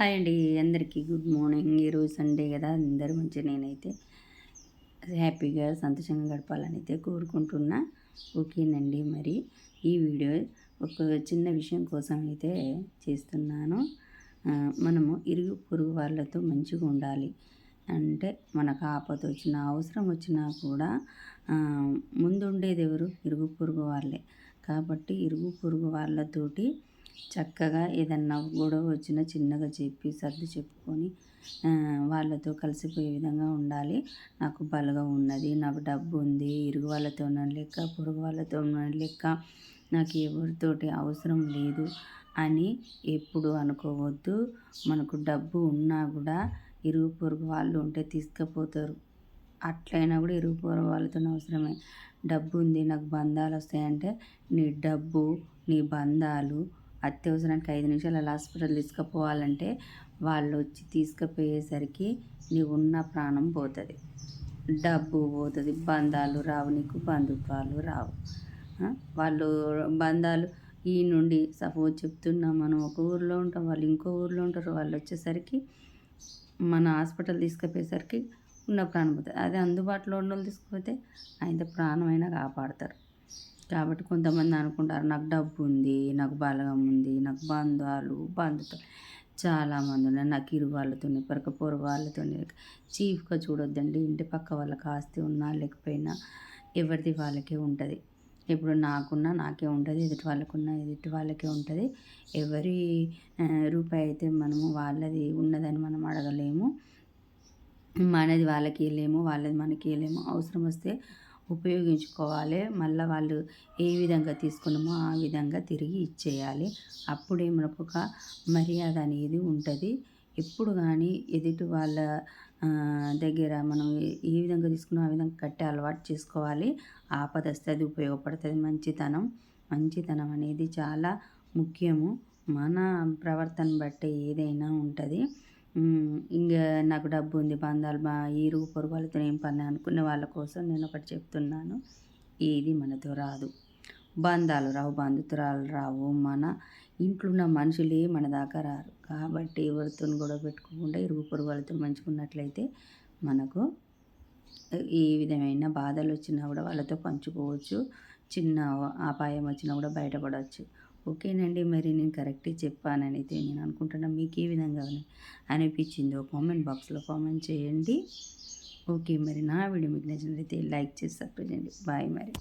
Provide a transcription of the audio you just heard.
Hi అండి అందరికీ good morning. ఈరోజు సండే కదా అందరూ మంచి నేనైతే హ్యాపీగా సంతోషంగా గడపాలని అయితే కోరుకుంటున్నా. ఓకేనండి మరి ఈ వీడియో ఒక చిన్న విషయం కోసం అయితే చేస్తున్నాను. మనము ఇరుగు పొరుగు వాళ్ళతో మంచిగా ఉండాలి. అంటే మనకు ఆపద వచ్చిన అవసరం వచ్చినా కూడా ముందుండేది ఎవరు? ఇరుగు పొరుగు వాళ్ళే. కాబట్టి ఇరుగు పొరుగు వాళ్ళతోటి చక్కగా ఏదన్నా గొడవ వచ్చినా చిన్నగా చెప్పి సర్ది చెప్పుకొని వాళ్ళతో కలిసిపోయే విధంగా ఉండాలి. నాకు బలగా ఉన్నది నాకు డబ్బు ఉంది ఇరుగు వాళ్ళతో లెక్క పొరుగు వాళ్ళతో లెక్క నాకు ఎవరితోటి అవసరం లేదు అని ఎప్పుడు అనుకోవద్దు. మనకు డబ్బు ఉన్నా కూడా ఇరుగు పొరుగు వాళ్ళు ఉంటే తీసుకుపోతారు. అట్లయినా కూడా ఇరుగు పొరుగు వాళ్ళతో అవసరమే. డబ్బు ఉంది నాకు బంధాలు వస్తాయంటే నీ డబ్బు నీ బంధాలు అత్యవసరానికి ఐదు నిమిషాలు హాస్పిటల్ తీసుకుపోవాలంటే వాళ్ళు వచ్చి తీసుకుపోయేసరికి నీ ఉన్న ప్రాణం పోతుంది. డబ్బు పోతుంది. బంధాలు రావు. నీకు బంధుత్వాలు రావు. వాళ్ళు బంధాలు ఈ నుండి సపోజ్ చెప్తున్నాం మనం ఒక ఊర్లో ఉంటాం. వాళ్ళు ఇంకో ఊర్లో ఉంటారు. వాళ్ళు వచ్చేసరికి మన హాస్పిటల్ తీసుకుపోయేసరికి ఉన్న ప్రాణం పోతుంది. అదే అందుబాటులో ఉన్న వాళ్ళు తీసుకుపోతే ఆయన ప్రాణమైనా కాపాడతారు. కాబట్టి కొంతమంది అనుకుంటారు నాకు డబ్బు ఉంది నాకు బలగం ఉంది నాకు బంధాలు బంధుతో చాలామంది ఉన్నారు నాకు ఇరు వాళ్ళతోనే పరక పొర వాళ్ళతోనే. చీఫ్గా చూడొద్దండి ఇంటి పక్క వాళ్ళకి ఆస్తి ఉన్నా లేకపోయినా ఎవరిది వాళ్ళకే ఉంటుంది. ఇప్పుడు నాకున్నా నాకే ఉంటుంది ఎదుటి వాళ్ళకున్నా ఎదుటి వాళ్ళకే ఉంటుంది. ఎవరి రూపాయి అయితే మనము వాళ్ళది ఉన్నదని మనం అడగలేము. మనది వాళ్ళకి వెళ్ళేమో వాళ్ళది మనకి వెళ్ళేమో అవసరం వస్తే ఉపయోగించుకోవాలి. మళ్ళీ వాళ్ళు ఏ విధంగా తీసుకున్నామో ఆ విధంగా తిరిగి ఇచ్చేయాలి. అప్పుడే మనకు ఒక మర్యాద అనేది ఉంటుంది. ఎప్పుడు కానీ ఎదుటి వాళ్ళ దగ్గర మనం ఏ విధంగా తీసుకున్నా ఆ విధంగా కట్టే అలవాటు చేసుకోవాలి. ఆపద వస్తే అది ఉపయోగపడుతుంది. మంచితనం మంచితనం అనేది చాలా ముఖ్యము. మన ప్రవర్తన బట్టి ఏదైనా ఉంటుంది. ఇంకా నాకు డబ్బు ఉంది బంధాలు మా ఇరుగు పొరుగు వాళ్ళతో ఏం పని అనుకునే వాళ్ళ కోసం నేను ఒకటి చెప్తున్నాను. ఏది మనతో రాదు. బంధాలు రావు బంధుత్వాలు రావు. మన ఇంట్లో ఉన్న మనుషులే మన దాకా రారు. కాబట్టి ఎవరితో గొడవ పెట్టుకోకుండా ఇరుగు పొరుగు వాళ్ళతో మంచుకున్నట్లయితే మనకు ఏ విధమైన బాధలు వచ్చినా కూడా వాళ్ళతో పంచుకోవచ్చు. చిన్న అపాయం వచ్చినా కూడా బయటపడవచ్చు. ఓకేనండి మరి నేను కరెక్ట్గా చెప్పానని అయితే నేను అనుకుంటున్నా మీకు ఏ విధంగా అనిపించిందో. కామెంట్ బాక్స్లో కామెంట్ చేయండి. ఓకే మరి నా వీడియో మీకు నచ్చినట్లయితే లైక్ చేసి సబ్స్క్రైబ్ చేయండి. బాయ్ మరి.